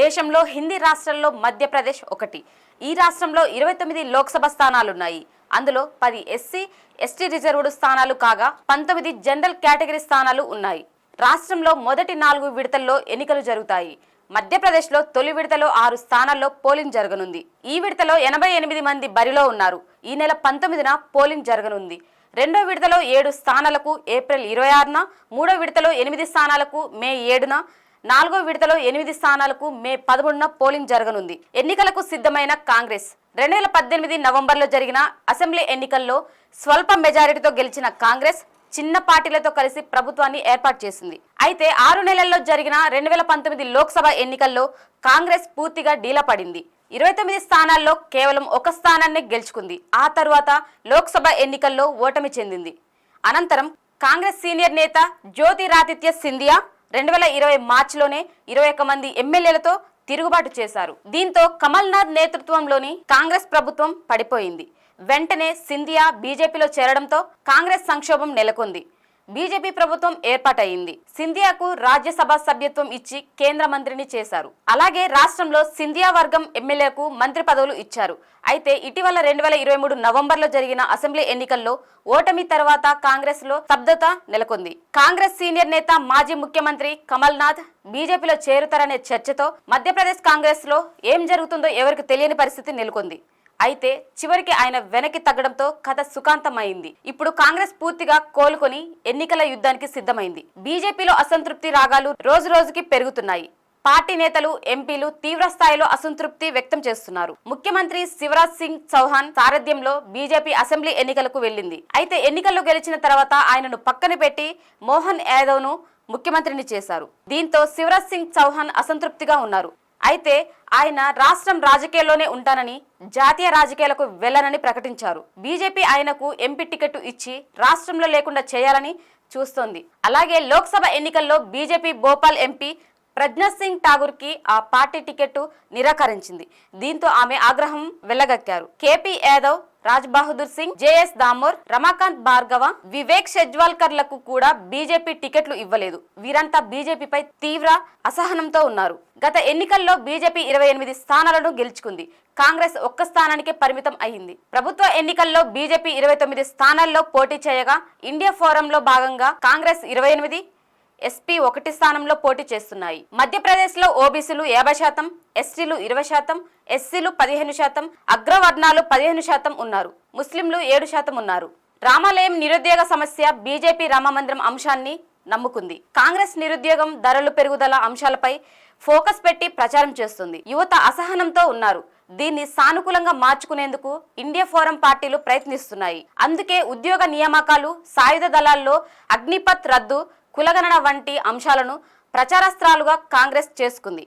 దేశంలో హిందీ రాష్ట్రంలో మధ్యప్రదేశ్ ఒకటి. ఈ రాష్ట్రంలో ఇరవై తొమ్మిది లోక్సభ స్థానాలున్నాయి. అందులో పది ఎస్సీ ఎస్టీ రిజర్వ్డ్ స్థానాలు కాగా పంతొమ్మిది జనరల్ కేటగిరీ స్థానాలు ఉన్నాయి. రాష్ట్రంలో మొదటి నాలుగు విడతల్లో ఎన్నికలు జరుగుతాయి. మధ్యప్రదేశ్లో తొలి విడతలో ఆరు స్థానాల్లో పోలింగ్ జరగనుంది. ఈ విడతలో ఎనభై ఎనిమిది మంది బరిలో ఉన్నారు. ఈ నెల పంతొమ్మిదిన పోలింగ్ జరగనుంది. రెండో విడతలో ఏడు స్థానాలకు ఏప్రిల్ ఇరవై ఆరున మూడో విడతలో ఎనిమిది స్థానాలకు మే ఏడున నాలుగో విడతలో ఎనిమిది స్థానాలకు మే పదమూడున పోలింగ్ జరగనుంది. ఎన్నికలకు సిద్ధమైన కాంగ్రెస్. రెండు వేల పద్దెనిమిది నవంబర్లో జరిగిన అసెంబ్లీ ఎన్నికల్లో స్వల్ప మెజారిటీతో గెలిచిన కాంగ్రెస్ చిన్న పార్టీలతో కలిసి ప్రభుత్వాన్ని ఏర్పాటు చేసింది. అయితే ఆరు నెలల్లో జరిగిన రెండు వేల పంతొమ్మిది లోక్సభ ఎన్నికల్లో కాంగ్రెస్ పూర్తిగా డీలా పడింది. ఇరవై తొమ్మిది స్థానాల్లో కేవలం ఒక స్థానాన్ని గెలుచుకుంది. ఆ తరువాత లోక్సభ ఎన్నికల్లో ఓటమి చెందింది. అనంతరం కాంగ్రెస్ సీనియర్ నేత జ్యోతిరాదిత్య సింధియా రెండు వేల ఇరవై మార్చిలోనే ఇరవై ఒక్క మంది ఎమ్మెల్యేలతో తిరుగుబాటు చేశారు. దీంతో కమల్నాథ్ నేతృత్వంలోని కాంగ్రెస్ ప్రభుత్వం పడిపోయింది. వెంటనే సింధియా బీజేపీలో చేరడంతో కాంగ్రెస్ సంక్షోభం నెలకొంది. బీజేపీ ప్రభుత్వం ఏర్పాటయింది సింధియాకు రాజ్యసభ సభ్యత్వం ఇచ్చి కేంద్ర మంత్రిని చేశారు. అలాగే రాష్ట్రంలో సింధియా వర్గం ఎమ్మెల్యేకు మంత్రి పదవులు ఇచ్చారు. అయితే ఇటీవల రెండు వేల ఇరవై మూడు నవంబర్లో జరిగిన అసెంబ్లీ ఎన్నికల్లో ఓటమి తర్వాత కాంగ్రెస్లో స్తబ్దత నెలకొంది. కాంగ్రెస్ సీనియర్ నేత మాజీ ముఖ్యమంత్రి కమల్ నాథ్ బీజేపీలో చేరుతారనే చర్చతో మధ్యప్రదేశ్ కాంగ్రెస్లో ఏం జరుగుతుందో ఎవరికి తెలియని పరిస్థితి నెలకొంది. అయితే చివరికి ఆయన వెనక్కి తగ్గడంతో కథ సుఖాంతమైంది. ఇప్పుడు కాంగ్రెస్ పూర్తిగా కోలుకొని ఎన్నికల యుద్ధానికి సిద్ధమైంది. బీజేపీలో అసంతృప్తి రాగాలు రోజు రోజుకి పెరుగుతున్నాయి. పార్టీ నేతలు ఎంపీలు తీవ్ర స్థాయిలో అసంతృప్తి వ్యక్తం చేస్తున్నారు. ముఖ్యమంత్రి శివరాజ్ సింగ్ చౌహాన్ సారథ్యంలో బీజేపీ అసెంబ్లీ ఎన్నికలకు వెళ్ళింది. అయితే ఎన్నికల్లో గెలిచిన తర్వాత ఆయనను పక్కన పెట్టి మోహన్ యాదవ్ను ముఖ్యమంత్రిని చేశారు. దీంతో శివరాజ్ సింగ్ చౌహాన్ అసంతృప్తిగా ఉన్నారు. అయితే ఆయన రాష్ట్రం రాజకీయాల్లోనే ఉంటానని జాతీయ రాజకీయాలకు వెళ్ళనని ప్రకటించారు. బీజేపీ ఆయనకు ఎంపీ టికెట్ ఇచ్చి రాష్ట్రంలో లేకుండా చేయాలని చూస్తోంది. అలాగే లోక్సభ ఎన్నికల్లో బీజేపీ భోపాల్ ఎంపీ ప్రజ్ఞత్ సింగ్ ఠాగూర్కి ఆ పార్టీ టికెట్ నిరాకరించింది. దీంతో ఆమె ఆగ్రహం వెళ్ళగక్కారు కేపీ యాదవ్ రాజ్ బహదూర్ సింగ్ జేఎస్ దామోర్ రమాకాంత్ భార్గవ వివేక్ షెజ్వాల్కర్లకు కూడా బీజేపీ టికెట్లు ఇవ్వలేదు. వీరంతా బీజేపీపై తీవ్ర అసహనంతో ఉన్నారు. గత ఎన్నికల్లో బీజేపీ ఇరవై ఎనిమిది స్థానాలను గెలుచుకుంది. కాంగ్రెస్ ఒక్క స్థానానికే పరిమితం అయింది. ప్రభుత్వ ఎన్నికల్లో బీజేపీ ఇరవై తొమ్మిది స్థానాల్లో పోటీ చేయగా ఇండియా ఫోరంలో భాగంగా కాంగ్రెస్ ఇరవై ఎనిమిది ఎస్పీ ఒకటి స్థానంలో పోటీ చేస్తున్నాయి. మధ్యప్రదేశ్లో ఓబీసీలు యాభై శాతం ఎస్టీలు ఇరవై శాతం ఎస్సీలు పదిహేను శాతం అగ్రవర్ణాలు పదిహేను శాతం ఉన్నారు. ముస్లింలు ఏడు శాతం ఉన్నారు. రామాలయం నిరుద్యోగ సమస్య బీజేపీ రామమందిరం అంశాన్ని నమ్ముకుంది. కాంగ్రెస్ నిరుద్యోగం ధరలు పెరుగుదల అంశాలపై ఫోకస్ పెట్టి ప్రచారం చేస్తుంది. యువత అసహనంతో ఉన్నారు. దీన్ని సానుకూలంగా మార్చుకునేందుకు ఇండియా ఫోరం పార్టీలు ప్రయత్నిస్తున్నాయి. అందుకే ఉద్యోగ నియామకాలు సాయుధ దళాల్లో అగ్నిపత్ రద్దు కులగణన వంటి అంశాలను ప్రచారాస్త్రాలుగా కాంగ్రెస్ చేసుకుంది.